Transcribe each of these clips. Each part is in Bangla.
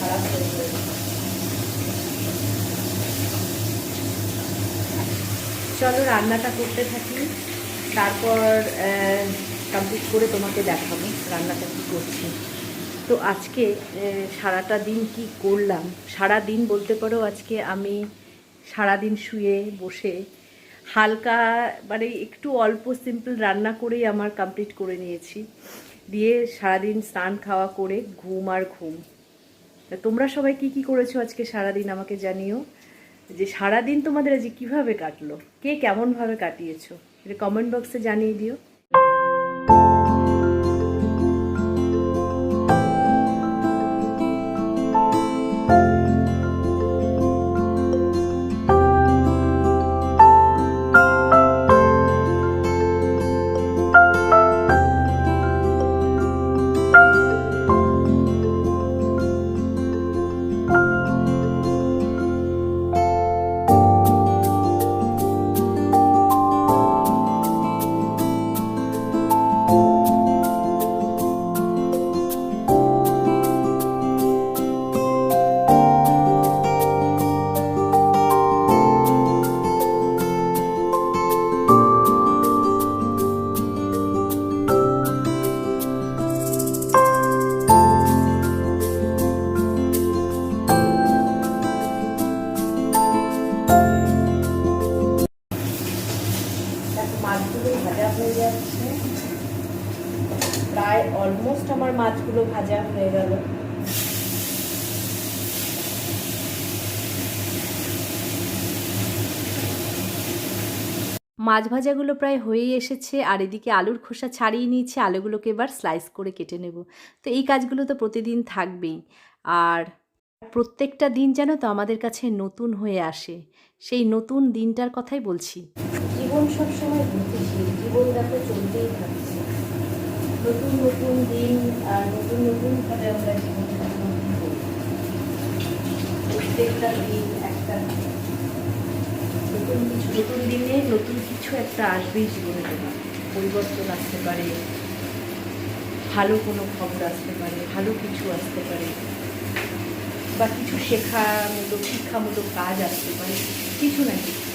খারাপ হয়ে চলো রান্নাটা করতে থাকি। তারপর কমপ্লিট করে তোমাকে দেখাবো রান্নাটা কী করছি। তো আজকে সারাটা দিন কি করলাম? সারা দিন বলতে পারো আজকে আমি সারা দিন শুয়ে বসে হালকা মানে একটু অল্প সিম্পল রান্না করেই আমার কমপ্লিট করে নিয়েছি। দিয়ে সারাদিন স্নান খাওয়া করে ঘুম আর ঘুম। তোমরা সবাই কি কি করেছ আজকে সারাদিন আমাকে জানিও? যে সারাদিন তোমাদের আজকে কীভাবে কাটলো? কে কেমনভাবে কাটিয়েছো? এটা কমেন্ট বক্সে জানিয়ে দিও। মাছ ভাজাগুলো প্রায় হয়েই এসেছে, আর এদিকে আলুর খোসা ছাড়িয়ে নিয়েছি, আলুগুলোকে এবার স্লাইস করে কেটে নেব। তো এই কাজগুলো তো প্রতিদিন থাকবেই। আর প্রত্যেকটা দিন যেন তো আমাদের কাছে নতুন হয়ে আসে। সেই নতুন দিনটার কথাই বলছি। জীবন সবসময় জীবন দেখো চলতেই নতুন নতুন দিন আর নতুন আমরা প্রত্যেকটা দিন একটা নতুন দিনে নতুন কিছু একটা আসবেই জীবনে তোমার। পরিবর্তন আসতে পারে, ভালো কোনো খবর আসতে পারে, ভালো কিছু আসতে পারে, বা কিছু শেখামূলক, শিক্ষামূলক কাজ আসতে পারে, কিছু না কিছু।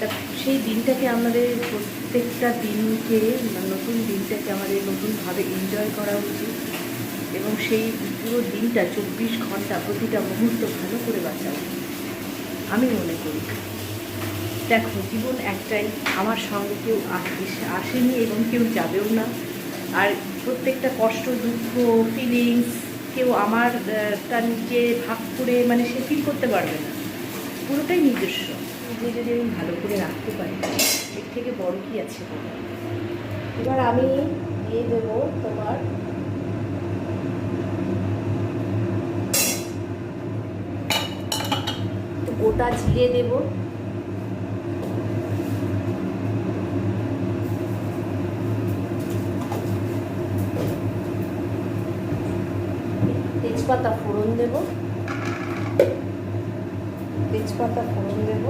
তা সেই দিনটাকে আমাদের প্রত্যেকটা দিনকে মানে নতুন দিনটাকে আমাদের নতুনভাবে এনজয় করা উচিত। এবং সেই পুরো দিনটা চব্বিশ ঘণ্টা প্রতিটা মুহূর্ত ভালো করে বাঁচা উচিত আমি মনে করি। দেখো, জীবন একটাই, আমার সঙ্গে কেউ আস- আসেনি এবং কেউ যাবেও না। আর প্রত্যেকটা কষ্ট, দুঃখ ফিলিংস কেউ আমার তার নিজে ভাগ করে মানে সে ফিল করতে পারবে না। পুরোটাই নিজস্ব। নিজে যদি আমি ভালো করে রাখতে পারি, এর থেকে বড় কি আছে এবার আমি দিয়ে দেবো তোমার গোটা জিরে দেবো। তেজপাতা ফোড়ন দেব। তেজপাতা ফোড়ন দেব।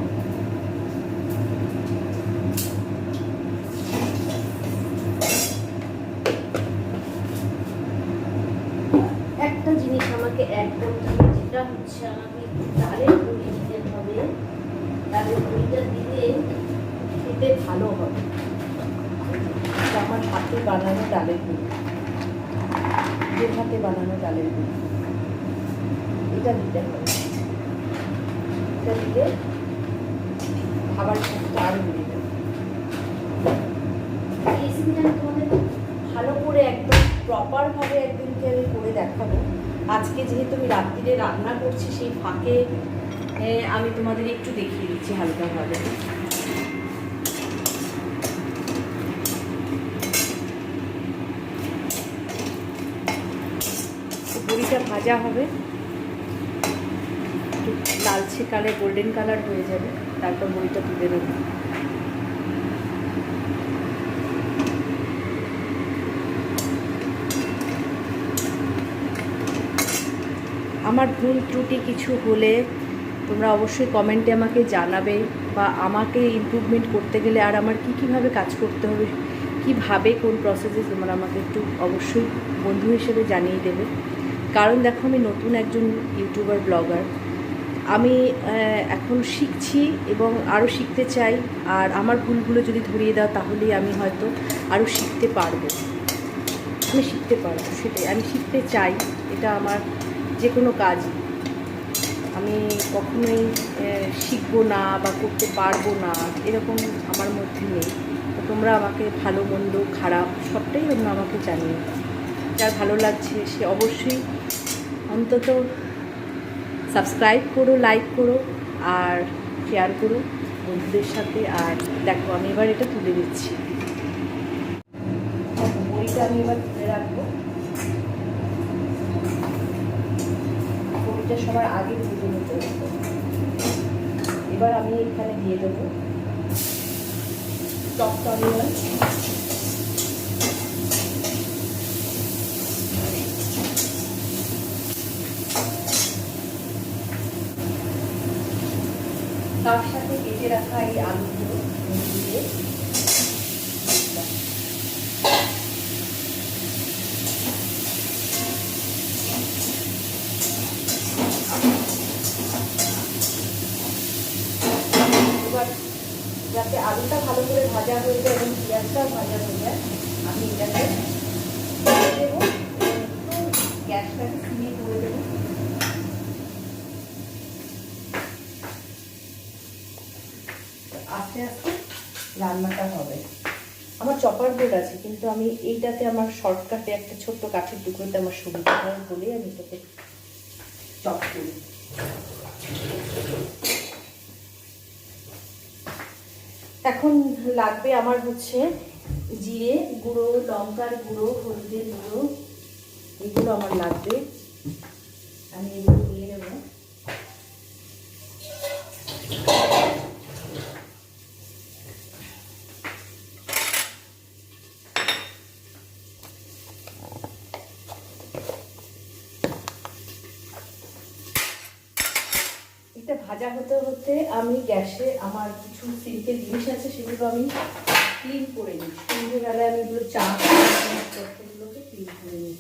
একটা জিনিস আমাকে হবে, যেটা হচ্ছে আমাকে দিতে হবে ডালের বড়িটা দিলে খেতে ভালো হবে। আমার হাতে বানানো ডালের বড়ি নিজের হাতে বানানো ডালের বড়ি এটা দিতে হবে। এটা দিলে খাবার স্বাদটা আরও বেড়ে যাবে। ভালো করে একদম প্রপারভাবে একদিনকে আমি করে দেখাবো। আজকে যেহেতু আমি রাত্রিরে রান্না করছি, সেই ফাঁকে আমি তোমাদের একটু দেখিয়ে দিচ্ছি হালকাভাবে। বড়িটা ভাজা হবে। একটু লালচে কালার, গোল্ডেন কালার হয়ে যাবে। তারপর বড়িটা তুলে দেবো আমার ভুল ত্রুটি কিছু হলে তোমরা অবশ্যই কমেন্টে আমাকে জানাবে বা আমাকে ইমপ্রুভমেন্ট করতে গেলে আর আমার কী কীভাবে কাজ করতে হবে, কীভাবে কোন প্রসেসে তোমরা আমাকে একটু অবশ্যই বন্ধু হিসেবে জানিয়ে দেবে। কারণ দেখো আমি নতুন একজন ইউটিউবার ব্লগার আমি এখন শিখছি এবং আরও শিখতে চাই। আর আমার ভুলগুলো যদি ধরিয়ে দাও তাহলেই আমি হয়তো আরও শিখতে পারব। আমি শিখতে পারব, সেটাই। আমি শিখতে চাই। এটা আমার যে কোনো কাজ আমি কখনোই শিখব না বা করতে পারব না, এরকম আমার মধ্যে নেই। তোমরা আমাকে ভালো, মন্দ, খারাপ সবটাই তোমরা আমাকে জানিয়ে যার ভালো লাগছে সে অবশ্যই অন্তত সাবস্ক্রাইব করো লাইক করো আর শেয়ার করো বন্ধুদের সাথে। আর দেখো, আমি এবার এটা তুলে দিচ্ছি। বইটা আমি এবার তুলে রাখব। বড়িটা সবার আগে ভেজে নিতে এবার আমি এখানে দিয়ে দেবো চপড অনিয়ন তার সাথে কেটে রাখা এই আলুগুলো দিয়ে যাতে আলুটা ভালো করে ভাজা হয়ে যায় এবং পেঁয়াজটাও ভাজা হয়ে যায়, আমি এটাকে দেবো গ্যাসটাকে করে দেবো। আস্তে আস্তে রান্নাটা হবে। আমার চপার বোর্ড আছে, কিন্তু আমি এইটাতে আমার শর্টকাটে একটা ছোট্ট কাঠের টুকরোতে আমার সুবিধা হয় বলেই আমি এটাকে চপ করি। এখন লাগবে আমার হচ্ছে জিরে গুঁড়ো, লঙ্কার গুঁড়ো, হলুদের গুঁড়ো। এগুলো আমার লাগবে। আমি এগুলো নিয়ে নেব এটা ভাজা হতে হতে আমি গ্যাসে আমার কিছু সিল্কের জিনিস আছে, সেগুলো আমি ক্লিন করে নিই সন্ধ্যেবেলায় আমি এগুলো চা এগুলোকে ক্লিন করে নিই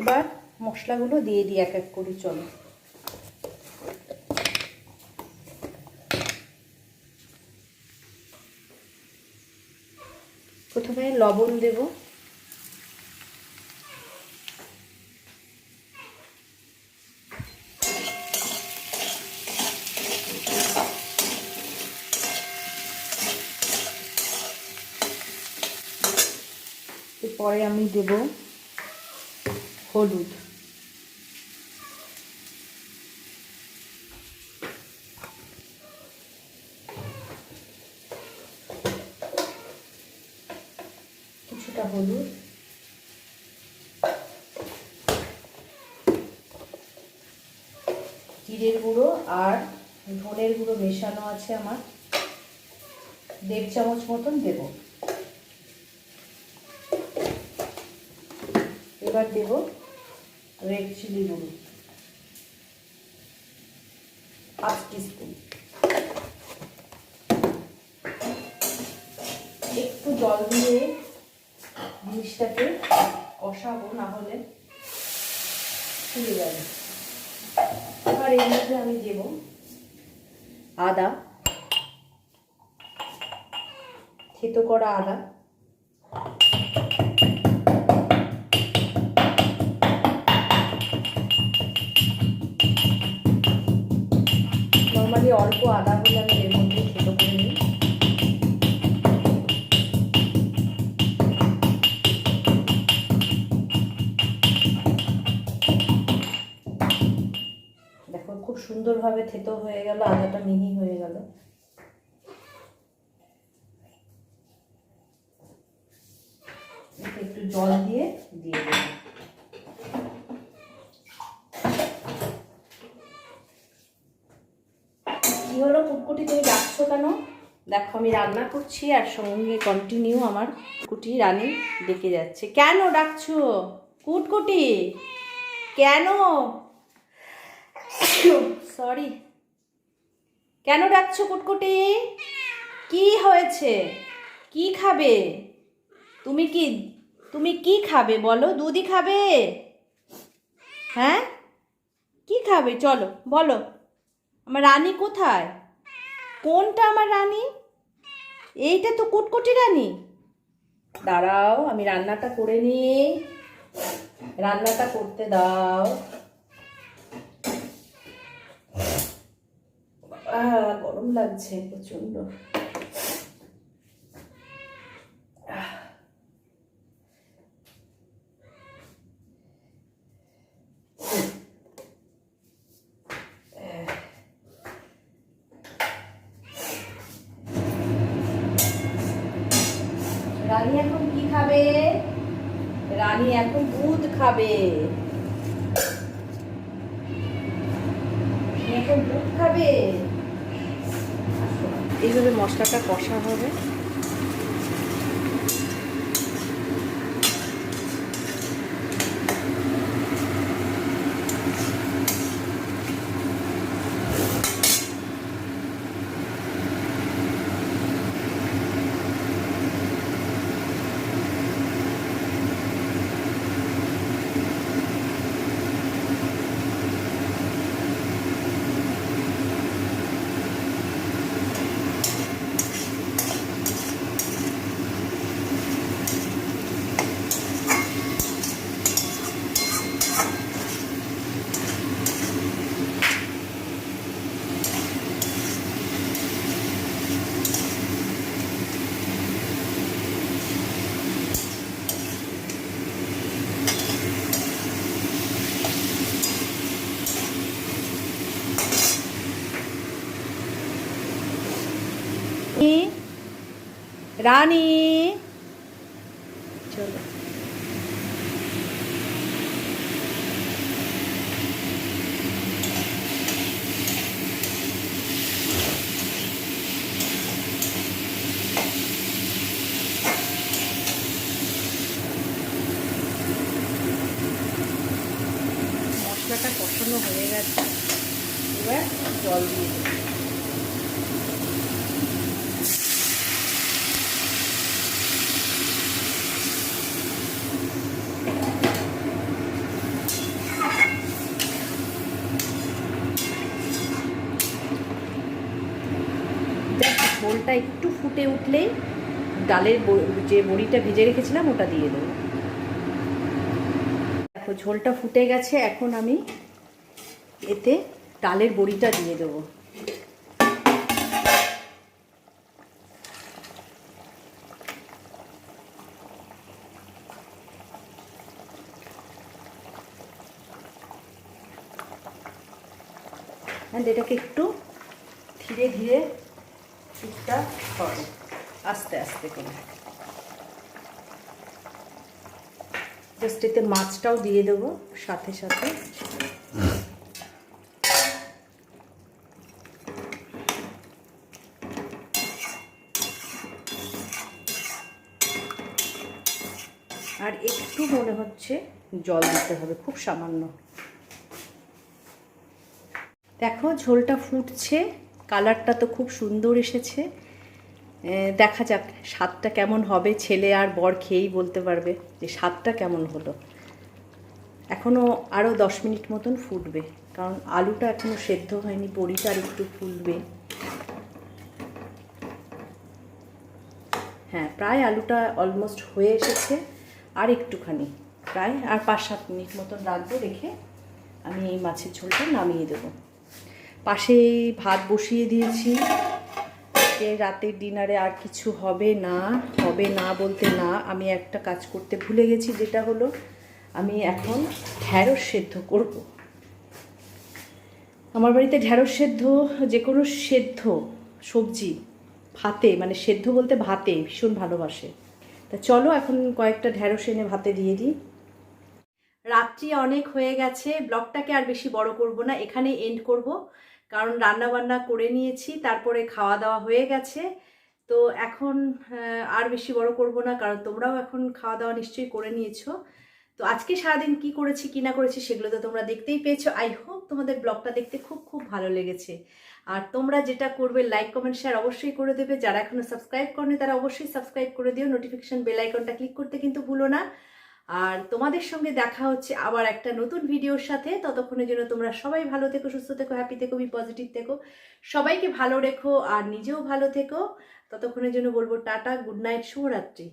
এবার মশলাগুলো দিয়ে দিই এক এক করে চলো। প্রথমে লবণ দেব। এরপরে আমি দেব হলুদ কিছুটা হলুদ। জিরের গুঁড়ো আর ধনের গুঁড়ো মেশানো আছে আমার। দেড় চামচ মতন দেব। এবার দেব রেড চিলি গুঁড়ো হাফ টিস্পুন একটু জল দিয়ে জিনিসটাকে কষাবো, না হলে ফুলে যাবে। এবার এর মধ্যে আমি দেব আদা। থেতো করা আদা। নর্মালি অল্প আদা হলে আমি এর মধ্যে থেতো করে নিই। দেখো, খুব সুন্দরভাবে থেতো হয়ে গেল, আদাটা মিহি হয়ে গেল। একটু জল দিয়ে দিয়ে দেবো। কি হলো কুটকুটি তুমি ডাকছো কেন? দেখো, আমি রান্না করছি আর সঙ্গে কন্টিনিউ আমার কুটি রানী ডেকে যাচ্ছে। কেন ডাকছো? কুটকুটি? কেন? সরি কেন ডাকছো কুটকুটি? কি হয়েছে? কি খাবে? তুমি কি তুমি কি খাবে বলো? দুধই খাবে? হ্যাঁ? কি খাবে? চলো, বলো। আমার রানী কোথায়? কোনটা আমার রানী? এইটা তো কুটকুটি রানী। দাঁড়াও, আমি রান্নাটা করে নিই। রান্নাটা করতে দাও। গরম লাগছে প্রচণ্ড রানী এখন কি খাবে রানী এখন দুধ খাবে রানী এখন দুধ খাবে এইভাবে মশলাটা কষা হবে। রানী। চলো। মশলাটা কষানো হয়ে গেছে। এবার জল দিয়ে দেবো জাস্ট ঝোলটা একটু ফুটে উঠলেই ডালের যে বড়িটা ভেজে রেখেছিলাম ওটা দিয়ে দেবো। দেখো, ঝোলটা ফুটে গেছে, এখন আমি এতে ডালের বড়িটা দিয়ে দেবো। এটাকে একটু ধীরে ধীরে টুকটা হবে আস্তে আস্তে করে। জাস্ট এতে মাছটাও দিয়ে দেবো, সাথে সাথে। আর একটু মনে হচ্ছে জল দিতে হবে, খুব সামান্য। দেখো, ঝোলটা ফুটছে। কালারটা তো খুব সুন্দর এসেছে। দেখা যাক স্বাদটা কেমন হবে। ছেলে আর বর খেয়েই বলতে পারবে যে স্বাদটা কেমন হলো। এখনও আরও দশ মিনিট মতন ফুটবে, কারণ আলুটা এখনও সেদ্ধ হয়নি বড়িটা আর একটু ফুলবে। হ্যাঁ প্রায় আলুটা অলমোস্ট হয়ে এসেছে, আর একটুখানি। প্রায় আর পাঁচ সাত মিনিট মতন রাখব, রেখে আমি এই মাছের ঝোলটা নামিয়ে দেবো। পাশেই ভাত বসিয়ে দিয়েছি। রাতের ডিনারে আর কিছু হবে না হবে না বলতে না, আমি একটা কাজ করতে ভুলে গেছি যেটা হলো আমি এখন ঢ্যাঁড়স সেদ্ধ করব। আমার বাড়িতে ঢ্যাঁড়স সেদ্ধ, যে কোনো সেদ্ধ, সবজি, ভাতে মানে সেদ্ধ বলতে ভাতে, ভীষণ ভালোবাসে। তা চলো এখন কয়েকটা ঢ্যাঁড়স এনে ভাতে দিয়ে দিই। রাত্রি অনেক হয়ে গেছে, ব্লগটাকে আর বেশি বড় করব না, এখানেই এন্ড করব। কারণ রান্না বান্না করে নিয়েছি, তারপরে খাওয়া দাওয়া হয়ে গেছে। তো এখন আর বেশি বড় করব না, কারণ তোমরাও এখন খাওয়া দাওয়া নিশ্চয়ই করে নিয়েছো। তো আজকে সারাদিন কি করেছি, কি না করেছি সেগুলো তো তোমরা দেখতেই পেয়েছ। আই হোপ তোমাদের ব্লগটা দেখতে খুব খুব ভালো লেগেছে। আর তোমরা যেটা করবে লাইক কমেন্ট শেয়ার অবশ্যই করে দেবে। যারা এখনও সাবস্ক্রাইব করনি, তারা অবশ্যই সাবস্ক্রাইব করে দিও। নোটিফিকেশন বেল আইকনটা ক্লিক করতে কিন্তু ভুলো না। আর তোমাদের সঙ্গে দেখা হচ্ছে আবার একটা নতুন ভিডিওর সাথে। ততক্ষণের জন্য তোমরা সবাই ভালো থেকো, সুস্থ থেকো হ্যাপি থেকো বি পজিটিভ থেকো। সবাইকে ভালো রেখো আর নিজেও ভালো থেকো। ততক্ষণের জন্য বলব টাটা গুড নাইট শুভরাত্রি।